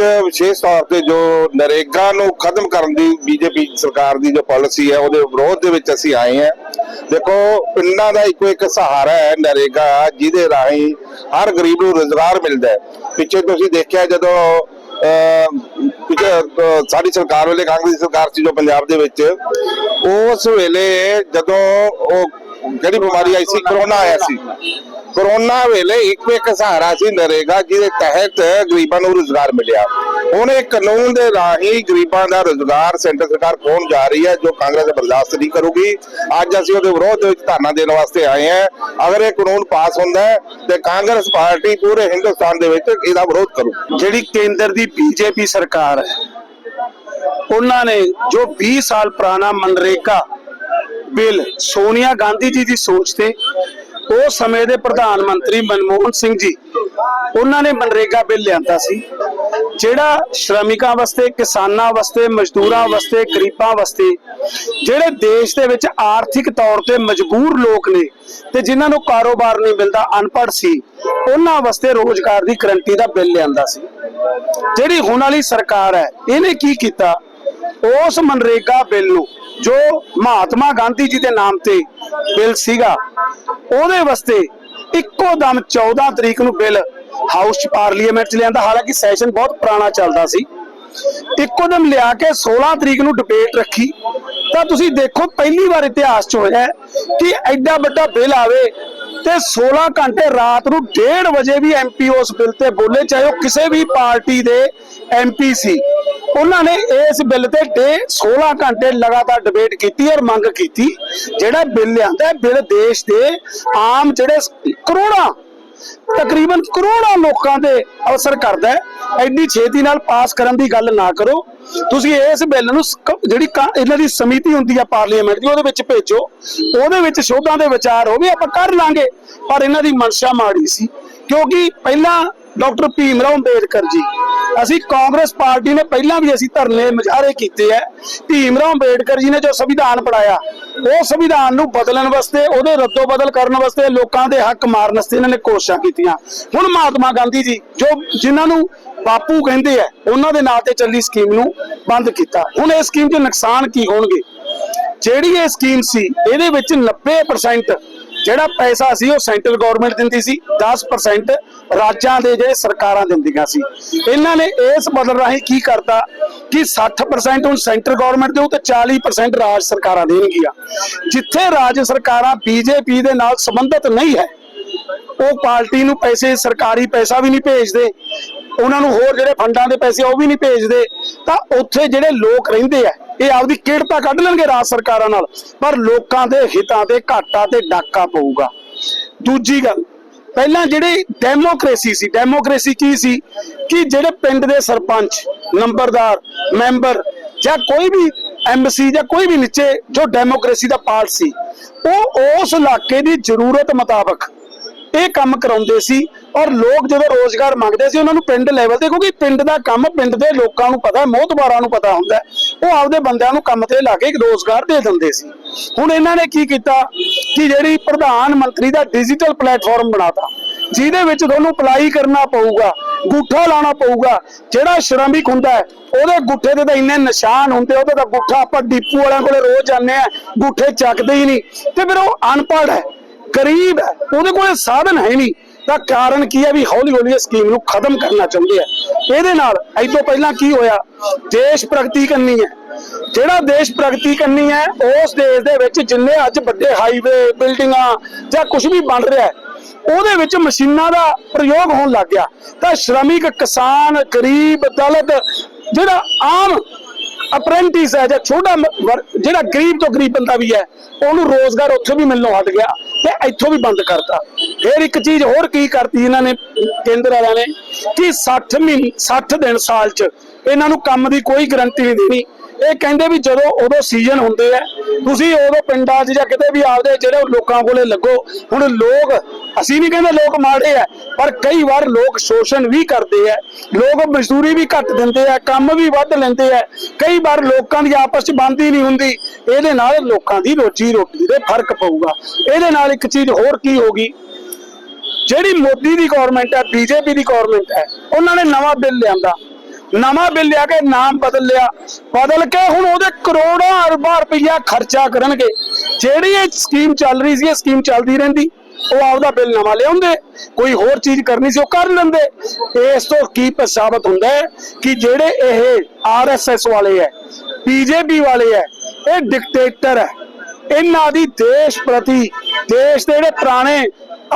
ਅੱਜ ਵਿਸ਼ੇਸ਼ ਤੌਰ ਤੇ ਜੋ ਨਰੇਗਾ ਨੂੰ ਖਤਮ ਕਰਨ ਦੀ ਬੀਜੇਪੀ ਸਰਕਾਰ ਦੀ ਜੋ ਪਾਲਿਸੀ ਹੈ ਉਹਦੇ ਵਿਰੋਧ ਦੇ ਵਿੱਚ ਅਸੀਂ ਆਏ ਹਾਂ। ਦੇਖੋ ਪਿੰਡਾਂ ਦਾ ਇੱਕੋ ਇੱਕ ਸਹਾਰਾ ਹੈ ਨਰੇਗਾ ਜਿਹਦੇ ਰਾਹੀਂ ਹਰ ਗਰੀਬ ਨੂੰ ਰੋਜ਼ਗਾਰ ਮਿਲਦਾ ਹੈ। ਪਿੱਛੇ ਤੁਸੀਂ ਦੇਖਿਆ ਜਦੋਂ ਅਹ, ਸਾਡੀ ਸਰਕਾਰ ਵੇਲੇ ਕਾਂਗਰਸ ਦੀ ਸਰਕਾਰ ਸੀ ਜੋ ਪੰਜਾਬ ਦੇ ਵਿੱਚ ਉਸ ਵੇਲੇ ਜਦੋਂ ਉਹ ਜਿਹੜੀ ਬਿਮਾਰੀ ਆਈ ਸੀ ਕਰੋਨਾ ਆਇਆ ਸੀ ਕਰੋਨਾ ਵੇਲੇ ਇੱਕੋ ਇੱਕ ਸਹਾਰਾ ਸੀ ਨਰੇਗਾ, ਜਿਹਦੇ ਤਹਿਤ ਗਰੀਬਾਂ ਨੂੰ ਰੋਜ਼ਗਾਰ ਮਿਲਿਆ। ਹੁਣ ਇਹ ਕਾਨੂੰਨ ਦੇ ਰਾਹੀਂ ਗਰੀਬਾਂ ਦਾ ਰੋਜ਼ਗਾਰ ਸੈਂਟਰ ਸਰਕਾਰ ਖੋਣ ਜਾ ਰਹੀ ਹੈ, ਜੋ ਕਾਂਗਰਸ ਬਰਦਾਸ਼ਤ ਨਹੀਂ ਕਰੂਗੀ। ਅੱਜ ਅਸੀਂ ਉਹਦੇ ਵਿਰੋਧ ਵਿੱਚ ਧਰਨਾ ਦੇਣ ਵਾਸਤੇ ਆਏ ਹਾਂ। ਅਗਰ ਇਹ ਕਾਨੂੰਨ ਪਾਸ ਹੁੰਦਾ ਹੈ, ਤੇ ਕਾਂਗਰਸ ਪਾਰਟੀ ਪੂਰੇ ਹਿੰਦੁਸਤਾਨ ਦੇ ਵਿੱਚ ਇਹਦਾ ਵਿਰੋਧ ਕਰੂ। ਜਿਹੜੀ ਕੇਂਦਰ ਦੀ ਬੀਜੇਪੀ ਸਰਕਾਰ ਹੈ, ਉਹਨਾਂ ਨੇ ਜੋ 20 ਸਾਲ ਪੁਰਾਣਾ ਮਨਰੇਗਾ ਬਿੱਲ ਸੋਨੀਆ ਗਾਂਧੀ ਜੀ ਦੀ ਸੋਚ ਤੇ ਉਸ ਸਮੇਂ ਦੇ ਪ੍ਰਧਾਨ ਮੰਤਰੀ ਮਨਮੋਹਨ ਸਿੰਘ ਜੀ, ਉਹਨਾਂ ਨੇ ਮਨਰੇਗਾ ਬਿੱਲ ਲਿਆਂਦਾ ਸੀ, ਜਿਹੜਾ ਸ਼੍ਰਮਿਕਾਂ ਵਾਸਤੇ, ਕਿਸਾਨਾਂ ਵਾਸਤੇ, ਮਜ਼ਦੂਰਾਂ ਵਾਸਤੇ, ਗਰੀਬਾਂ ਵਾਸਤੇ, ਜਿਹੜੇ ਦੇਸ਼ ਦੇ ਵਿੱਚ ਆਰਥਿਕ ਤੌਰ ਤੇ ਮਜਬੂਰ ਲੋਕ ਨੇ ਤੇ ਜਿਨ੍ਹਾਂ ਨੂੰ ਕਾਰੋਬਾਰ ਨਹੀਂ ਮਿਲਦਾ, ਅਨਪੜ੍ਹ ਸੀ, ਉਹਨਾਂ ਵਾਸਤੇ ਰੋਜ਼ਗਾਰ ਦੀ ਗਰੰਟੀ ਦਾ ਬਿੱਲ ਲਿਆਂਦਾ ਸੀ। ਜਿਹੜੀ ਹੁਣ ਵਾਲੀ ਸਰਕਾਰ ਹੈ, ਇਹਨੇ ਕੀ ਕੀਤਾ? ਉਸ ਮਨਰੇਗਾ ਬਿੱਲ ਨੂੰ, ਜੋ ਮਹਾਤਮਾ ਗਾਂਧੀ ਜੀ ਦੇ ਨਾਮ ਤੇ ਬਿੱਲ ਸੀਗਾ, ਉਹਦੇ ਵਾਸਤੇ ਇੱਕੋ ਦਮ 14 ਤਰੀਕ ਨੂੰ ਬਿੱਲ ਹਾਊਸ ਚ ਪਾਰਲੀਮੈਂਟ ਚ ਲਿਆਂਦਾ। ਹਾਲਾਂਕਿ ਸੈਸ਼ਨ ਬਹੁਤ ਪੁਰਾਣਾ ਚੱਲਦਾ ਸੀ। ਇੱਕੋ ਦਮ ਲਿਆ ਕੇ 16 ਤਰੀਕ ਨੂੰ ਡਿਬੇਟ ਰੱਖੀ। ਤਾਂ ਤੁਸੀਂ ਦੇਖੋ, ਪਹਿਲੀ ਵਾਰ ਇਤਿਹਾਸ 'ਚ ਹੋਇਆ ਕਿ ਐਡਾ ਵੱਡਾ ਬਿੱਲ ਆਵੇ ਤੇ 16 ਘੰਟੇ ਰਾਤ ਨੂੰ 1:30 ਵਜੇ ਵੀ ਐਮਪੀ ਉਸ ਬਿੱਲ ਤੇ ਬੋਲੇ, ਚਾਹੇ ਉਹ ਕਿਸੇ ਵੀ ਪਾਰਟੀ ਦੇ ਐਮਪੀ ਸੀ। ਉਹਨਾਂ ਨੇ ਇਸ ਬਿੱਲ ਤੇ ਡੇ 16 ਘੰਟੇ ਲਗਾਤਾਰ ਡਿਬੇਟ ਕੀਤੀ ਔਰ ਮੰਗ ਕੀਤੀ। ਜਿਹੜਾ ਬਿੱਲ ਲਿਆਂਦਾ ਬਿੱਲ ਦੇਸ਼ ਦੇ ਆਮ ਜਿਹੜੇ ਕਰੋੜਾਂ, ਤਕਰੀਬਨ ਕਰੋੜਾਂ ਲੋਕਾਂ ਤੇ ਅਸਰ ਕਰਦਾ ਹੈ। ਐਡੀ ਛੇਤੀ ਨਾਲ ਪਾਸ ਕਰਨ ਦੀ ਗੱਲ ਨਾ ਕਰੋ। ਤੁਸੀਂ ਇਸ ਬਿੱਲ ਨੂੰ ਜਿਹੜੀ ਇਹਨਾਂ ਦੀ ਸਮਿਤੀ ਹੁੰਦੀ ਆ ਪਾਰਲੀਮੈਂਟ ਦੀ, ਉਹਦੇ ਵਿੱਚ ਭੇਜੋ। ਉਹਦੇ ਵਿੱਚ ਸ਼ੋਧਾਂ ਦੇ ਵਿਚਾਰ ਹੋਵੇ ਆਪਾਂ ਕਰ ਲਾਂਗੇ। ਪਰ ਇਹਨਾਂ ਦੀ ਮਨਸ਼ਾ ਮਾੜੀ ਸੀ। ਕਿਉਂਕਿ ਪਹਿਲਾਂ ਡਾਕਟਰ ਭੀਮ ਰਾਓ ਅੰਬੇਡਕਰ ਜੀ। ਅਸੀਂ ਕਾਂਗਰਸ ਪਾਰਟੀ ਨੇ ਪਹਿਲਾਂ ਵੀ ਅਸੀਂ ਧਰਨੇ ਮੁਜ਼ਾਹਰੇ ਕੀਤੇ ਐ। ਭੀਮ ਰਾਓ ਅੰਬੇਡਕਰ ਜੀ ਨੇ ਜੋ ਸੰਵਿਧਾਨ ਪੜਾਇਆ ਉਹ ਸੰਵਿਧਾਨ ਨੂੰ ਬਦਲਣ ਵਾਸਤੇ, ਉਹਦੇ ਰੱਦੋ ਬਦਲ ਕਰਨ ਵਾਸਤੇ ਲੋਕਾਂ ਦੇ ਹੱਕ ਮਾਰਨ ਵਾਸਤੇ ਇਹਨਾਂ ਨੇ ਕੋਸ਼ਿਸ਼ਾਂ ਕੀਤੀਆਂ। ਹੁਣ ਮਹਾਤਮਾ ਗਾਂਧੀ ਜੀ, ਜੋ ਜਿਨ੍ਹਾਂ ਨੂੰ ਬਾਪੂ ਕਹਿੰਦੇ ਐ, ਉਹਨਾਂ ਦੇ ਨਾਂ ਤੇ ਚੱਲੀ ਸਕੀਮ ਨੂੰ ਬੰਦ ਕੀਤਾ। ਹੁਣ ਇਹ ਸਕੀਮ ਦੇ ਨੁਕਸਾਨ ਕੀ ਹੋਣਗੇ? ਜਿਹੜੀ ਇਹ ਸਕੀਮ ਸੀ, ਇਹਦੇ ਵਿੱਚ 90% ਜਿਹੜਾ ਪੈਸਾ ਸੀ ਉਹ ਸੈਂਟਰ ਗਵਰਨਮੈਂਟ ਦਿੰਦੀ ਸੀ 10% ਰਾਜਾਂ ਦੇ ਜਿਹੜੇ ਸਰਕਾਰਾਂ ਦਿੰਦੀਆਂ ਸੀ। ਇਹਨਾਂ ਨੇ ਇਸ ਬਦਲ ਰਾਹੀਂ ਕੀ ਕਰਤਾ ਕਿ 60% ਹੁਣ ਸੈਂਟਰ ਗਵਰਨਮੈਂਟ ਦੇਊ ਤੇ 40% ਰਾਜ ਸਰਕਾਰਾਂ ਦੇਣਗੀਆਂ। ਜਿੱਥੇ ਰਾਜ ਸਰਕਾਰਾਂ ਬੀਜੇਪੀ ਦੇ ਨਾਲ ਸੰਬੰਧਿਤ ਨਹੀਂ ਹੈ, ਉਹ ਪਾਰਟੀ ਨੂੰ ਪੈਸੇ, ਸਰਕਾਰੀ ਪੈਸਾ ਵੀ ਨਹੀਂ ਭੇਜਦੇ। ਉਹਨਾਂ ਨੂੰ ਹੋਰ ਜਿਹੜੇ ਫੰਡਾਂ ਦੇ ਪੈਸੇ ਉਹ ਵੀ ਨਹੀਂ ਭੇਜਦੇ। ਤਾਂ ਉੱਥੇ ਜਿਹੜੇ ਲੋਕ ਰਹਿੰਦੇ ਆ ਇਹ ਆਪਦੀ ਕਿਹੜਤਾ ਕੱਢ ਲੈਣਗੇ ਰਾਜ ਸਰਕਾਰਾਂ ਨਾਲ, ਪਰ ਲੋਕਾਂ ਦੇ ਹਿੱਤਾਂ ਤੇ ਘਾਟਾ ਤੇ ਡਾਕਾ ਪਊਗਾ। ਦੂਜੀ ਗੱਲ, ਪਹਿਲਾਂ ਜਿਹੜੀ ਡੈਮੋਕ੍ਰੇਸੀ ਸੀ ਡੈਮੋਕ੍ਰੇਸੀ ਕੀ ਸੀ? ਕਿ ਜਿਹੜੇ ਪਿੰਡ ਦੇ ਸਰਪੰਚ, ਨੰਬਰਦਾਰ, ਮੈਂਬਰ ਜਾਂ ਕੋਈ ਵੀ ਐਮਸੀ ਜਾਂ ਕੋਈ ਵੀ ਨੀਚੇ ਜੋ ਡੈਮੋਕ੍ਰੇਸੀ ਦਾ ਪਾਰਟ ਸੀ, ਉਹ ਉਸ ਇਲਾਕੇ ਦੀ ਜ਼ਰੂਰਤ ਮੁਤਾਬਕ ਇਹ ਕੰਮ ਕਰਾਉਂਦੇ ਸੀ ਔਰ ਲੋਕ ਜਦੋਂ ਰੋਜ਼ਗਾਰ ਮੰਗਦੇ ਸੀ, ਉਹਨਾਂ ਨੂੰ ਪਿੰਡ ਲੈਵਲ ਤੇ, ਕਿਉਂਕਿ ਪਿੰਡ ਦਾ ਕੰਮ ਪਿੰਡ ਦੇ ਲੋਕਾਂ ਨੂੰ ਪਤਾ ਹੈ ਮੋਹਤਬਾਰਾਂ ਨੂੰ ਪਤਾ ਹੁੰਦਾ ਉਹ ਆਪਦੇ ਬੰਦਿਆਂ ਨੂੰ ਕੰਮ ਤੇ ਲਾ ਕੇ ਇੱਕ ਰੋਜ਼ਗਾਰ ਦੇ ਦਿੰਦੇ ਸੀ। ਹੁਣ ਇਹਨਾਂ ਨੇ ਕੀ ਕੀਤਾ ਕਿ ਜਿਹੜੀ ਪ੍ਰਧਾਨ ਮੰਤਰੀ ਦਾ ਡਿਜੀਟਲ ਪਲੇਟਫਾਰਮ ਬਣਾਤਾ, ਜਿਹਦੇ ਵਿੱਚ ਤੁਹਾਨੂੰ ਅਪਲਾਈ ਕਰਨਾ ਪਊਗਾ, ਗੁੱਠਾ ਲਾਣਾ ਪਊਗਾ। ਜਿਹੜਾ ਸ਼ਰਮਿਕ ਹੁੰਦਾ ਹੈ, ਉਹਦੇ ਗੁੱਠੇ ਤੇ ਤਾਂ ਇੰਨੇ ਨਿਸ਼ਾਨ ਹੁੰਦੇ ਉਹਦੇ ਤਾਂ ਗੁੱਠਾ ਆਪਾਂ ਡਿਪੂ ਵਾਲਿਆਂ ਕੋਲੇ ਰੋਜ਼ ਜਾਂਦੇ ਆ, ਗੁੱਠੇ ਚੱਕਦੇ ਹੀ ਨਹੀਂ। ਤੇ ਫਿਰ ਉਹ ਅਨਪੜ੍ਹ ਹੈ, ਗਰੀਬ ਹੈ, ਉਹਦੇ ਕੋਲ ਸਾਧਨ ਹੈ ਨਹੀਂ। ਤਾਂ ਕਾਰਨ ਕੀ ਹੈ ਵੀ ਹੌਲੀ ਹੌਲੀ ਇਸ ਸਕੀਮ ਨੂੰ ਖਤਮ ਕਰਨਾ ਚਾਹੁੰਦੇ ਆ? ਇਹਦੇ ਨਾਲ ਤੋਂ ਪਹਿਲਾਂ ਕੀ ਹੋਇਆ? ਦੇਸ਼ ਪ੍ਰਗਤੀ ਕਰਨੀ ਹੈ। ਜਿਹੜਾ ਦੇਸ਼ ਪ੍ਰਗਤੀ ਕਰਨੀ ਹੈ, ਉਸ ਦੇਸ਼ ਦੇ ਵਿੱਚ ਜਿੰਨੇ ਅੱਜ ਵੱਡੇ ਹਾਈਵੇ ਬਿਲਡਿੰਗਾਂ ਜਾਂ ਕੁਝ ਵੀ ਬਣ ਰਿਹਾ ਹੈ, ਉਹਦੇ ਵਿੱਚ ਮਸ਼ੀਨਾਂ ਦਾ ਪ੍ਰਯੋਗ ਹੋਣ ਲੱਗ ਗਿਆ। ਤਾਂ ਸ਼੍ਰਮਿਕ ਕਿਸਾਨ, ਗਰੀਬ, ਦਲਿਤ, ਜਿਹੜਾ ਆਮ ਅਪ੍ਰੈਂਟਿਸ ਹੈ ਜਾਂ ਛੋਟਾ ਜਿਹੜਾ ਗਰੀਬ ਤੋਂ ਗਰੀਬ ਬੰਦਾ ਵੀ ਹੈ, ਉਹਨੂੰ ਰੋਜ਼ਗਾਰ ਉੱਥੇ ਵੀ ਮਿਲਣੋਂ ਹਟ ਗਿਆ ਤੇ ਇੱਥੋਂ ਵੀ ਬੰਦ ਕਰਤਾ। ਫਿਰ ਇੱਕ ਚੀਜ਼ ਹੋਰ ਕੀ ਕਰਤੀ ਇਹਨਾਂ ਨੇ, ਕੇਂਦਰ ਵਾਲਿਆਂ ਨੇ, ਕਿ 60 ਮਹੀਨੇ 60 ਦਿਨ ਸਾਲ 'ਚ ਇਹਨਾਂ ਨੂੰ ਕੰਮ ਦੀ ਕੋਈ ਗਰੰਟੀ ਨਹੀਂ ਦੇਣੀ ਇਹ ਕਹਿੰਦੇ ਵੀ ਜਦੋਂ ਉਦੋਂ ਸੀਜ਼ਨ ਹੁੰਦੇ ਆ, ਤੁਸੀਂ ਉਦੋਂ ਪਿੰਡਾਂ 'ਚ ਜਾਂ ਕਿਤੇ ਵੀ ਆਪਦੇ ਜਿਹੜੇ ਲੋਕਾਂ ਕੋਲੇ ਲੱਗੋ, ਹੁਣ ਲੋਕ, ਅਸੀਂ ਵੀ ਕਹਿੰਦੇ ਲੋਕ ਮਾੜੇ ਆ, ਪਰ ਕਈ ਵਾਰ ਲੋਕ ਸ਼ੋਸ਼ਣ ਵੀ ਕਰਦੇ ਆ, ਲੋਕ ਮਜ਼ਦੂਰੀ ਵੀ ਘੱਟ ਦਿੰਦੇ ਆ, ਕੰਮ ਵੀ ਵੱਧ ਲੈਂਦੇ ਆ, ਕਈ ਵਾਰ ਲੋਕਾਂ ਦੀ ਆਪਸ 'ਚ ਬਣਦੀ ਨਹੀਂ ਹੁੰਦੀ, ਇਹਦੇ ਨਾਲ ਲੋਕਾਂ ਦੀ ਰੋਜੀ ਰੋਟੀ ਦੇ ਫ਼ਰਕ ਪਊਗਾ। ਇਹਦੇ ਨਾਲ ਇੱਕ ਚੀਜ਼ ਹੋਰ ਕੀ ਹੋਗੀ ਜਿਹੜੀ ਮੋਦੀ ਦੀ ਗਵਰਨਮੈਂਟ ਹੈ ਬੀਜੇਪੀ ਦੀ ਗਵਰਨਮੈਂਟ ਹੈ ਉਹਨਾਂ ਨੇ ਨਵਾਂ ਬਿੱਲ ਲਿਆਂਦਾ। ਨਵਾਂ ਬਿੱਲ ਲਿਆ ਕੇ ਨਾਮ ਬਦਲ ਲਿਆ। ਬਦਲ ਕੇ ਹੁਣ ਉਹਦੇ ਕਰੋੜਾਂ ਅਰਬਾਂ ਰੁਪਈਆ ਖਰਚਾ ਕਰਨਗੇ। ਜਿਹੜੀ ਇਹ ਸਕੀਮ ਚੱਲ ਰਹੀ ਸੀ, ਇਹ ਸਕੀਮ ਚੱਲਦੀ ਰਹਿੰਦੀ। ਉਹ ਆਪਦਾ ਬਿੱਲ ਨਵਾਂ ਲਿਆਉਂਦੇ। ਕੋਈ ਹੋਰ ਚੀਜ਼ ਕਰਨੀ ਸੀ, ਉਹ ਕਰ ਲੈਂਦੇ। ਇਸ ਤੋਂ ਕੀ ਸਾਬਤ ਹੁੰਦਾ ਹੈ ਕਿ ਜਿਹੜੇ ਇਹ ਆਰਐਸਐਸ ਵਾਲੇ ਹੈ ਬੀਜੇਪੀ ਵਾਲੇ ਹੈ, ਇਹ ਡਿਕਟੇਟਰ ਹੈ। ਇਹਨਾਂ ਦੀ ਦੇਸ਼ ਪ੍ਰਤੀ, ਦੇਸ਼ ਦੇ ਜਿਹੜੇ ਪੁਰਾਣੇ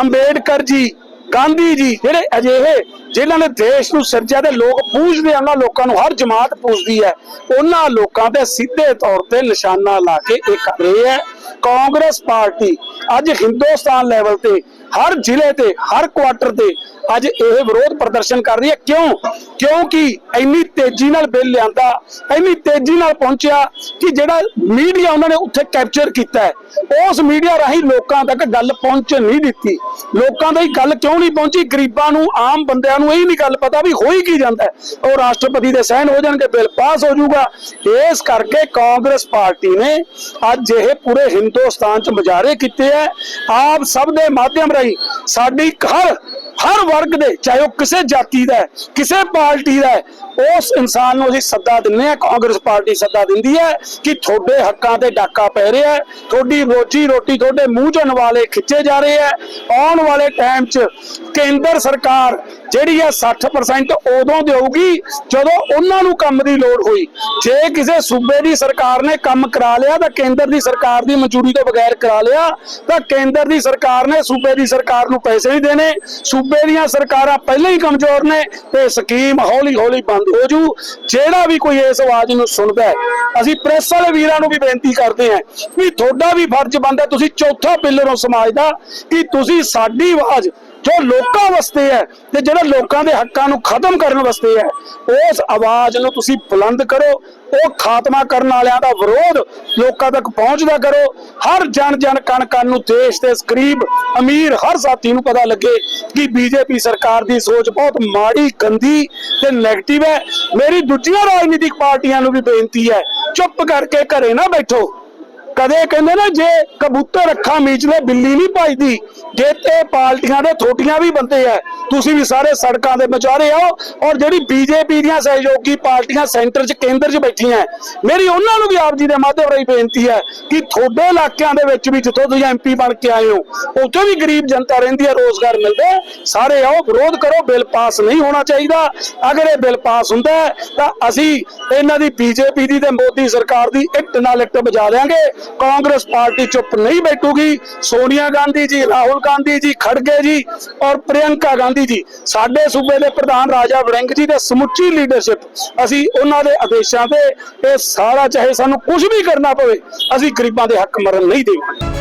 ਅੰਬੇਡਕਰ ਜੀ, ਗਾਂਧੀ ਜੀ, ਜਿਹੜੇ ਅਜਿਹੇ ਜਿਨ੍ਹਾਂ ਨੇ ਦੇਸ਼ ਨੂੰ ਸਿਰਜਿਆ ਤੇ ਲੋਕ ਪੂਜਦੇ ਆ ਉਹਨਾਂ ਲੋਕਾਂ ਨੂੰ ਹਰ ਜਮਾਤ ਪੂਜਦੀ ਹੈ। ਉਹਨਾਂ ਲੋਕਾਂ ਤੇ ਸਿੱਧੇ ਤੌਰ ਤੇ ਨਿਸ਼ਾਨਾ ਲਾ ਕੇ ਇਹ ਕਰ ਰਹੇ ਹੈ, ਕਾਂਗਰਸ ਪਾਰਟੀ ਅੱਜ ਹਿੰਦੁਸਤਾਨ ਲੈਵਲ ਤੇ ਹਰ ਜ਼ਿਲ੍ਹੇ ਤੇ, ਹਰ ਕੁਆਟਰ ਤੇ ਅੱਜ ਇਹ ਵਿਰੋਧ ਪ੍ਰਦਰਸ਼ਨ ਕਰ ਰਹੀ ਹੈ। ਕਿਉਂ? ਕਿਉਂਕਿ ਇੰਨੀ ਤੇਜ਼ੀ ਨਾਲ ਬਿੱਲ ਲਿਆਂਦਾ, ਇੰਨੀ ਤੇਜ਼ੀ ਨਾਲ ਪਹੁੰਚਿਆ ਕਿ ਜਿਹੜਾ ਮੀਡੀਆ ਉਹਨਾਂ ਨੇ ਉੱਥੇ ਕੈਪਚਰ ਕੀਤਾ ਹੈ, ਉਸ ਮੀਡੀਆ ਰਾਹੀਂ ਲੋਕਾਂ ਤੱਕ ਗੱਲ ਪਹੁੰਚ ਨਹੀਂ ਦਿੱਤੀ। ਲੋਕਾਂ ਦੀ ਗੱਲ ਕਿਉਂ ਨਹੀਂ ਪਹੁੰਚੀ? ਗਰੀਬਾਂ ਨੂੰ, ਆਮ ਬੰਦਿਆਂ ਨੂੰ ਇਹ ਨਹੀਂ ਗੱਲ ਪਤਾ ਵੀ ਹੋਈ ਕੀ ਜਾਂਦਾ ਉਹ ਰਾਸ਼ਟਰਪਤੀ ਦੇ ਸਾਈਨ ਹੋ ਜਾਣਗੇ, ਬਿੱਲ ਪਾਸ ਹੋ ਜਾਊਗਾ। ਇਸ ਕਰਕੇ ਕਾਂਗਰਸ ਪਾਰਟੀ ਨੇ ਅੱਜ ਇਹ ਪੂਰੇ ਹਿੰਦੁਸਤਾਨ ਚ ਮੁਜ਼ਾਹਰੇ ਕੀਤੇ ਹੈ। ਆਪ ਸਭ ਦੇ ਮਾਧਿਅਮ ਰਾਹੀਂ ਸਾਡੀ ਹਰ ਹਰ ਵਰਗ ਦੇ, ਚਾਹੇ ਉਹ ਕਿਸੇ ਜਾਤੀ ਦਾ ਹੈ, ਕਿਸੇ ਪਾਰਟੀ ਦਾ ਹੈ, ਉਸ ਇਨਸਾਨ ਨੂੰ ਅਸੀਂ ਸੱਦਾ ਦਿੰਨੇ ਆ ਕਾਂਗਰਸ ਪਾਰਟੀ ਸੱਦਾ ਦਿੰਦੀ ਹੈ ਕਿ ਤੁਹਾਡੇ ਹੱਕਾਂ ਤੇ ਡਾਕਾ ਪੈ ਰਿਹਾ ਹੈ, ਤੁਹਾਡੀ ਰੋਜੀ ਰੋਟੀ ਤੁਹਾਡੇ ਮੂੰਹ ਚੋਂ ਨਵਾਲੇ ਖਿੱਚੇ ਜਾ ਰਹੇ ਹੈ, ਆਉਣ ਵਾਲੇ ਟਾਈਮ 'ਚ ਕੇਂਦਰ ਸਰਕਾਰ ਜਿਹੜੀ ਹੈ 60% ਉਦੋਂ ਦੇਊਗੀ ਜਦੋਂ ਉਹਨਾਂ ਨੂੰ ਕੰਮ ਦੀ ਲੋੜ ਹੋਈ। ਜੇ ਕਿਸੇ ਸੂਬੇ ਦੀ ਸਰਕਾਰ ਨੇ ਕੰਮ ਕਰਾ ਲਿਆ ਤਾਂ ਕੇਂਦਰ ਦੀ ਸਰਕਾਰ ਦੀ ਮਨਜ਼ੂਰੀ ਤੋਂ ਬਗੈਰ ਕਰਾ ਲਿਆ, ਤਾਂ ਕੇਂਦਰ ਦੀ ਸਰਕਾਰ ਨੇ ਸੂਬੇ ਦੀ ਸਰਕਾਰ ਨੂੰ ਪੈਸੇ ਨਹੀਂ ਦੇਣੇ ਸੂਬੇ ਦੀਆਂ ਸਰਕਾਰਾਂ ਪਹਿਲਾਂ ਹੀ ਕਮਜ਼ੋਰ ਨੇ ਤੇ ਸਕੀਮ ਹੌਲੀ ਹੌਲੀ ਬੰਦ ਹੋ ਜੂ। ਜਿਹੜਾ ਵੀ ਕੋਈ ਇਸ ਆਵਾਜ਼ ਨੂੰ ਸੁਣਦਾ ਹੈ, ਅਸੀਂ ਪ੍ਰੈਸ ਵਾਲੇ ਵੀਰਾਂ ਨੂੰ ਵੀ ਬੇਨਤੀ ਕਰਦੇ ਹਾਂ ਵੀ ਤੁਹਾਡਾ ਵੀ ਫਰਜ਼ ਬਣਦਾ ਤੁਸੀਂ ਚੌਥਾ ਪਿੱਲਰ ਹੋ ਸਮਾਜ ਦਾ, ਕਿ ਤੁਸੀਂ ਸਾਡੀ ਆਵਾਜ਼ ਜੋ ਲੋਕਾਂ ਵਾਸਤੇ ਹੈ ਤੇ ਜਿਹੜਾ ਲੋਕਾਂ ਦੇ ਹੱਕਾਂ ਨੂੰ ਖਤਮ ਕਰਨ ਵਾਸਤੇ ਹੈ, ਉਸ ਆਵਾਜ਼ ਨੂੰ ਤੁਸੀਂ ਬੁਲੰਦ ਕਰੋ। ਉਹ ਖਾਤਮਾ ਕਰਨ ਵਾਲਿਆਂ ਦਾ ਵਿਰੋਧ ਲੋਕਾਂ ਤੱਕ ਪਹੁੰਚਦਾ ਕਰੋ। ਹਰ ਜਨ ਜਨ ਕਣ ਕਣ ਨੂੰ ਦੇਸ਼ ਦੇ ਗਰੀਬ ਅਮੀਰ ਹਰ ਸਾਥੀ ਨੂੰ ਪਤਾ ਲੱਗੇ ਕਿ ਬੀਜੇਪੀ ਸਰਕਾਰ ਦੀ ਸੋਚ ਬਹੁਤ ਮਾੜੀ, ਗੰਦੀ ਤੇ ਨੈਗੇਟਿਵ ਹੈ। ਮੇਰੀ ਦੂਜੀਆਂ ਰਾਜਨੀਤਿਕ ਪਾਰਟੀਆਂ ਨੂੰ ਵੀ ਬੇਨਤੀ ਹੈ, ਚੁੱਪ ਕਰਕੇ ਘਰੇ ਨਾ ਬੈਠੋ। ਕਦੇ ਕਹਿੰਦੇ ਨਾ ਜੇ ਕਬੂਤਰ ਅੱਖਾਂ ਮੀਚਦੇ ਬਿੱਲੀ ਨਹੀਂ ਭਜਦੀ, ਜੇ ਤੇ ਪਾਰਟੀਆਂ ਦੇ ਥੋਟੀਆਂ ਵੀ ਬੰਦੇ ਆ, ਤੁਸੀਂ ਵੀ ਸਾਰੇ ਸੜਕਾਂ ਦੇ ਵਿਚਾਰੇ ਆਓ ਔਰ ਜਿਹੜੀ ਬੀਜੇਪੀ ਦੀਆਂ ਸਹਿਯੋਗੀ ਪਾਰਟੀਆਂ ਸੈਂਟਰ 'ਚ, ਕੇਂਦਰ 'ਚ ਬੈਠੀਆਂ ਮੇਰੀ ਉਹਨਾਂ ਨੂੰ ਵੀ ਆਪ ਜੀ ਦੇ ਮਾਧਿਅਮ ਰਾਹੀਂ ਬੇਨਤੀ ਹੈ ਕਿ ਤੁਹਾਡੇ ਇਲਾਕਿਆਂ ਦੇ ਵਿੱਚ ਵੀ ਜਿੱਥੋਂ ਤੁਸੀਂ ਐਮਪੀ ਬਣ ਕੇ ਆਏ ਹੋ, ਉੱਥੇ ਵੀ ਗਰੀਬ ਜਨਤਾ ਰਹਿੰਦੀ ਹੈ ਰੋਜ਼ਗਾਰ ਮਿਲਦਾ ਸਾਰੇ ਆਓ, ਵਿਰੋਧ ਕਰੋ, ਬਿੱਲ ਪਾਸ ਨਹੀਂ ਹੋਣਾ ਚਾਹੀਦਾ, ਅਗਰ ਇਹ ਬਿੱਲ ਪਾਸ ਹੁੰਦਾ ਤਾਂ ਅਸੀਂ ਇਹਨਾਂ ਦੀ ਬੀਜੇਪੀ ਦੀ ਤੇ ਮੋਦੀ ਸਰਕਾਰ ਦੀ ਇੱਟ ਨਾਲ ਇੱਟ ਵਜਾ ਦੇਾਂਗੇ ਕਾਂਗਰਸ ਪਾਰਟੀ ਚੁੱਪ ਨਹੀਂ ਬੈਠੂਗੀ, ਸੋਨੀਆ ਗਾਂਧੀ ਜੀ, ਰਾਹੁਲ ਗਾਂਧੀ ਜੀ ਖੜਗੇ ਜੀ ਔਰ ਪ੍ਰਿਯੰਕਾ ਗਾਂਧੀ ਜੀ। ਸਾਡੇ ਸੂਬੇ ਦੇ ਪ੍ਰਧਾਨ ਰਾਜਾ ਵੜਿੰਗ ਜੀ ਦੇ ਸਮੁੱਚੀ ਲੀਡਰਸ਼ਿਪ ਅਸੀਂ ਉਹਨਾਂ ਦੇ ਆਦੇਸ਼ਾਂ ਤੇ ਇਹ ਸਾਰਾ ਚਾਹੇ ਸਾਨੂੰ ਕੁਝ ਵੀ ਕਰਨਾ ਪਵੇ, ਅਸੀਂ ਗਰੀਬਾਂ ਦੇ ਹੱਕ ਮਰਨ ਨਹੀਂ ਦੇਵਾਂਗੇ।